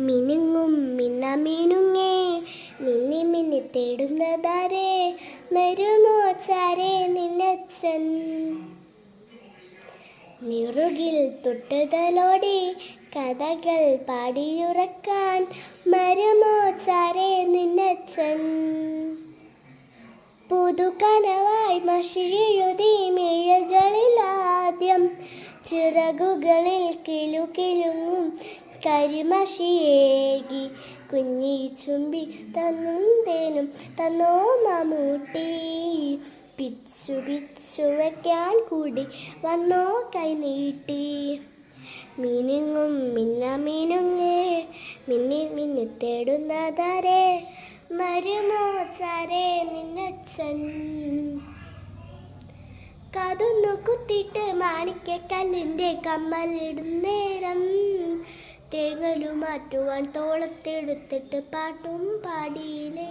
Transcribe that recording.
മിനുങ്ങും മിന്ന മിനുങ്ങേ മിന്നി മിന്നി തേടുന്നതാരേ? മരുമോ ചാരേ നിന്നച്ഛൻ? നിറുകിൽ തൊട്ടുതലോടി കഥകൾ പാടിയുറക്കാൻ മരുമോ ചാരേ നിന്നച്ഛൻ? പുതുകനവായി മഷിയെഴുതി മിഴകളിൽ ആദ്യം ചിറകുകളിൽ കിലു കിലുങ്ങും കരിമഷിയേകി കുഞ്ഞി ചുംബി തന്നുന്തേനും തന്നോ മമ്മൂട്ടി. പിച്ചു പിച്ചു വയ്ക്കാൻ കൂടി വന്നോ കൈ നീട്ടി. മീനിങ്ങും മിന്ന മിനുങ്ങേ മിന്നി മിന്നി തേടുന്നതാരേ മരുമോ ചാരേ നിന്നച്ഛൻ. കതൊന്നു കുത്തിയിട്ട് മാണിക്കക്കല്ലിന്റെ കമ്മലിടും നേരം തേങ്ങലു മാറ്റുവാൻ തോളത്തെടുത്തിട്ട് പാട്ടും പാടിയില്ലേ?